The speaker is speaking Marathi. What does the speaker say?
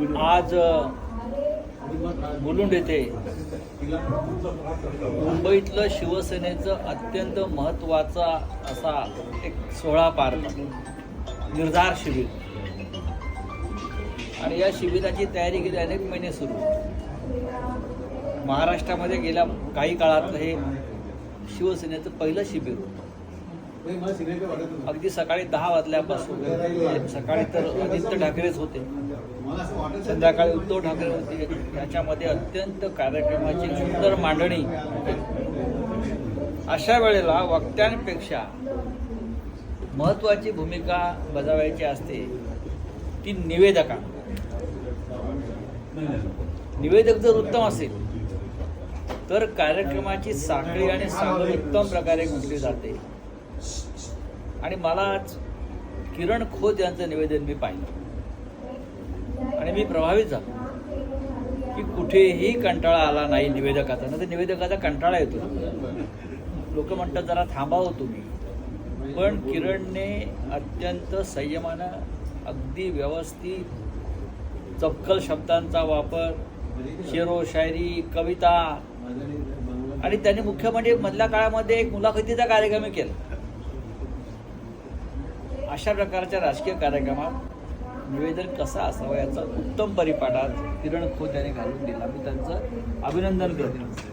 आज मुलुंड येथे मुंबईतलं शिवसेनेचं अत्यंत महत्त्वाचा असा एक सोहळा पार पडला. निर्धार शिबिर. आणि या शिबिराची तयारी गेली अनेक महिने सुरू. महाराष्ट्रामध्ये गेल्या काही काळातलं हे शिवसेनेचं पहिलं शिबिर होतं. अगदी सकाळी दहा वाजल्यापासून सकाळी तर आदित्य ठाकरेच होते. संध्याकाळी उद्धव ठाकरे होते. त्याच्यामध्ये अत्यंत कार्यक्रमाची सुंदर मांडणी अशा वेळेला वक्त्यांपेक्षा महत्वाची भूमिका बजावायची असते ती निवेदका. निवेदक जर उत्तम असेल तर कार्यक्रमाची साखळी आणि साखळी उत्तम प्रकारे गुंतली जाते. आणि मला आज किरण खोत यांचं निवेदन मी पाहिलं. आणि मी प्रभावित झालो. की कुठेही कंटाळा आला नाही निवेदकाचा. नाही तर निवेदकाचा कंटाळा येतो. लोक म्हणतात जरा थांबावं तुम्ही. पण किरणने अत्यंत संयमानं अगदी व्यवस्थित चपकल शब्दांचा वापर शेरो शायरी कविता आणि त्यांनी मुख्य म्हणजे मधल्या काळामध्ये एक मुलाखतीचा कार्यक्रम केला. अशा प्रकारच्या राजकीय कार्यक्रमात निवेदन कसं असावं याचा उत्तम परिपाठात किरण खोत यांनी घालून दिला. मी त्यांचं अभिनंदन करतो.